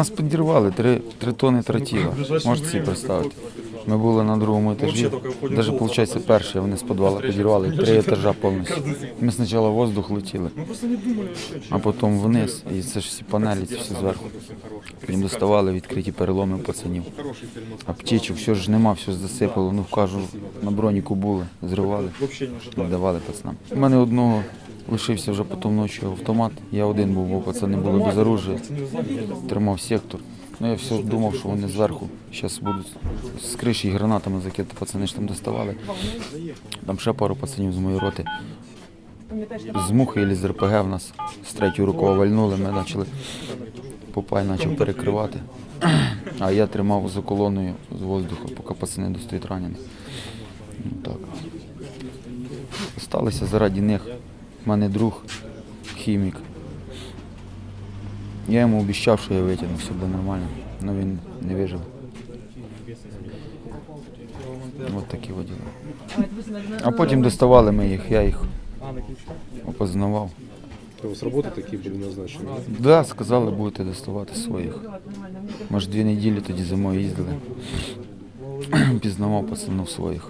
нас підірвали три, три тони тротіла. Можете собі представити. Ми були на другому етажі, навіть виходить перший, вони з підвала підірвали три етажа повністю. Ми спочатку в воздух летіли, а потім вниз, і це ж всі панелі, це все зверху. Потім доставали відкриті переломи пацанів. Аптечок, все ж нема, все засипало. Ну кажу, на броніку були, зривали, віддавали пацанам. У мене одного лишився вже потім ночі автомат. Я один був, бо пацани були без оружия. Тримав сектор. Ну я все думав, що вони зверху зараз будуть з криші гранатами закидати. Пацани ж там доставали. Там ще пару пацанів з моєї роти. З мухи і з РПГ в нас з третьої рукою вальнули, ми почали Попай почав перекривати. А я тримав за колоною з воздуху, поки пацани достають ранених. Ну, так. Сталося заради них. У мене друг хімік. Я йому обіцяв, що я витягну, все буде нормально, але він не вижив. Ось такі от діла. А потім доставали ми їх, я їх опознавав. То есть работы такие были назначены. Да, сказали, будете доставати своїх. Може, дві неділі тоді зимою їздили. Пізнавав пацанів своїх.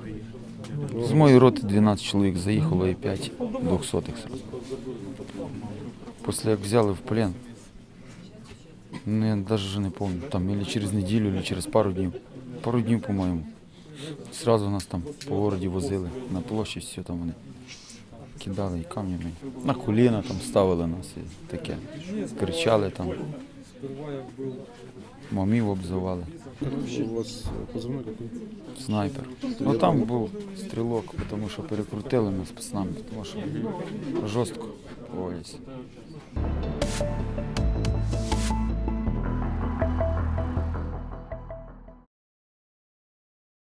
З моєї роти 12 чоловік заїхало і 5 двохсотих. Після як взяли в плен, ну, я навіть не пам'ятаю, там или через неділю, или через пару днів. Пару днів, по-моєму. Сразу нас там по городі возили на площі, все там вони кидали і камнями. На коліна там ставили нас і таке. Кричали там. Мамів обзивали. У вас позывной який? Снайпер. Ну там був стрілок, тому що перекрутили нас пацанами, тому що жорстко поводяться.